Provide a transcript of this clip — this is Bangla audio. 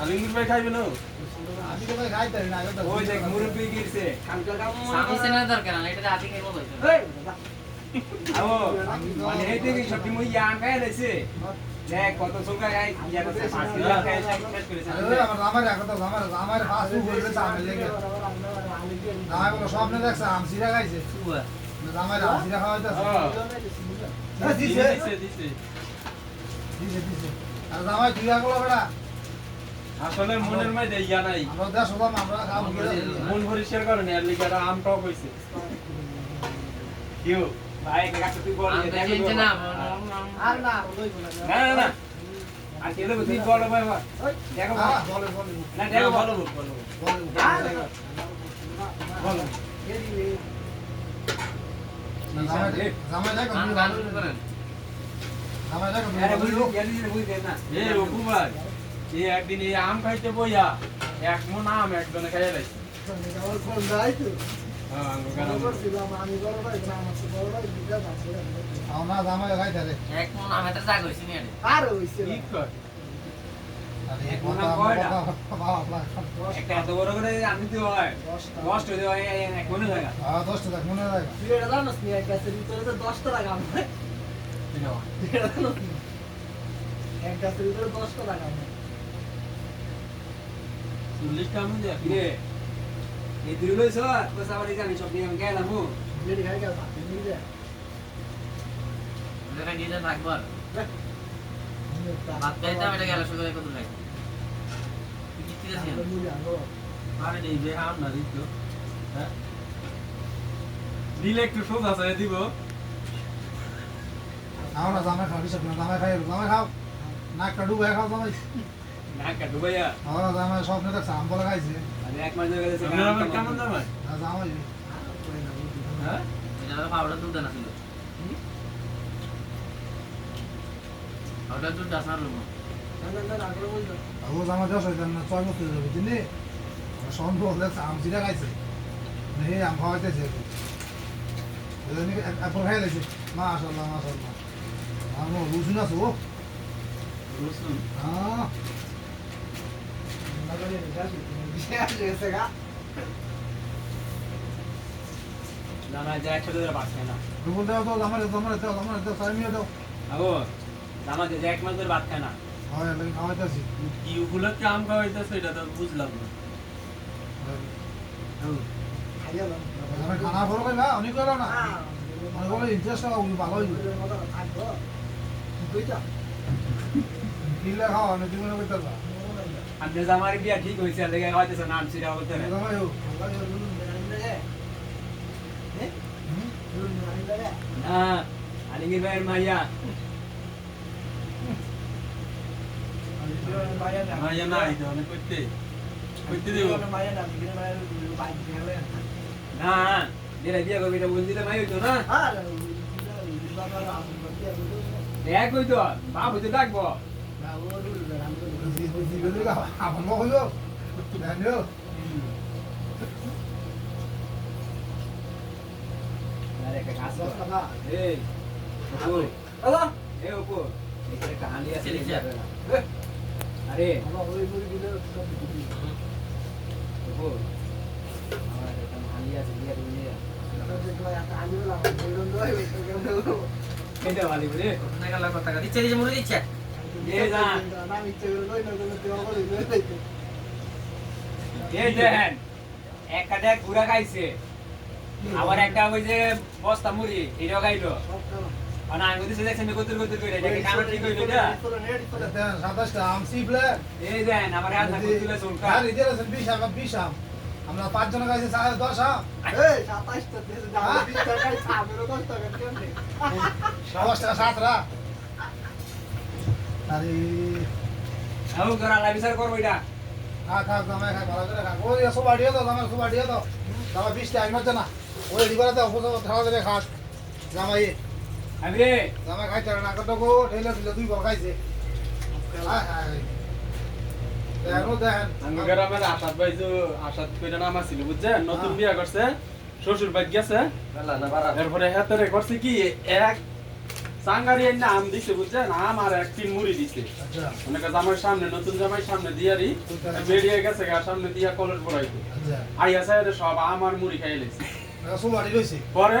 আলিঙ্গুর ভাই খাইবে না আমি তো ভাই খাইতে না ওই দেখ মুরব্বি গিরছে কামটা কাম স্বামী সেনা দরকার না এটা রাতে খাইবো হইতো আও মানে এই দেখি সত্যি মই ইয়ান খাই লাইছে দেখ কত সংখ্যা খাই ইয়া করছে পাঁচ কিলো খাই শেষ করেছে আমার আমার রাখো তো আমার আমার পাঁচ ফুট বলতে চামে লেগে আমার কোনো স্বপ্নে দেখছে আমসিরা খাইছে আমার আসলে মনের মধ্যে ইয়া নাই মন পরিষ্কার করে না এর লিগে আম টক হইছে কিউ ভাই কাছে তুই বল না। আর না বলা না না। আর কেলে তুই বল ভাই দেখো বলে বলে। না দেখো বল ভালো লোক। বলে বল। একদিন এই আম খাইতে বইয়া এক মন আম একজনে খাইয়া লাইছে আমার হ্যাঁ জামাই খাইতে এক মন আমি তো জাগ হইছি নি। আর হইছে চল্লিশটা আমি কিরে এই দুই লইছ বস আবার এই জানি সব নিয়ে আমি গেলাম হু লেডি খাই গেল নিয়ে যা। এটা নিজে থাকব আর ভাত খাইতে আমি এটা গেলে শুধু কত খাই দিলে একটু সোজা আছে দিব আমরা জামাই খাবি সব না জামাই খাই জামাই খাও নাকটা ডুবে খাও জামাই না কাটু ভাইয়া আমরা জামাই স্বপ্নে দেখছে আম বলে খাইছে আমি এক মাস হয়ে গেছে কেমন জামাই আর জামাই হ্যাঁ এটা পাউডার দুধ না ছিল পাউডার দুধ দাস রুম ও জামাই দশ হইতেন না ছয় বছর যাবে তিনি সন্দেহ দেখছে আম সিরা খাইছে হে আম খাওয়াইতেছে একবার খাই লাগছে মাশাল্লাহ মাশাল্লাহ আমি রুচি না তো রসুন হ্যাঁ না না যা একসাথে পাচ্ছে না দাও দাও জামাই দাও জামাই দাও জামাই দাও দাও আগো আমার যে এক মাস ধরে ভাত খায় না হয় লাগে খাওয়াইতেছি। কি উপলক্ষে আম খাওয়াইতেছে এটা তো বুঝলাম না। জামাই খানা বড় খাইবা অনেক করো না। অনেক বলে ইন্টারেস্ট ভালো হইবে কিলে খাওয়া অনেক জীবনে করতে পারবা আমি যে আমার বিয়া ঠিক হয়েছে লেগে হয়তো নাম সিরা বলতে না জামাই হোক না আলিঙ্গির ভাইয়ের মাইয়া। মাইয়া না আইতে অনেক করতে করতে দেব না যেটা বিয়া করবি এটা বলছি মাই হইতো না এক হইতো বাপ হইতো ডাকবো আপন মগ হইল জানিও আরে একটা কাজ এই অপু এই অপু এখানে একটা আছে। আরে। একটা ঘুরা খাইছে। আবার একটা ওই যে বস্তা মুড়ি এটাও খাইলো। আমি আম আমার আম আম। পাঁচজন গাইছে সাড়ে দশ আম। দশটা সাতরা আরে। আউ করা লাই বিচার করব এটা। খা খা জামাই খা ভালো করে খা। ওই সব আড়িয়ে দাও জামাই সব আড়িয়ে দাও। আমি না। ওই দেবে খাস জামাই। আমি রে জামা না আম দিছে বুঝছেন? আম আর এক তিন মুড়ি দিছে। মনে আমার সামনে নতুন জামাই সামনে দিয়ারি বেরিয়ে গেছে গা সামনে দিয়া কলস ভরাইছে। আইয়া সাহেব সব আম আর মুড়ি খাইলেছে পরে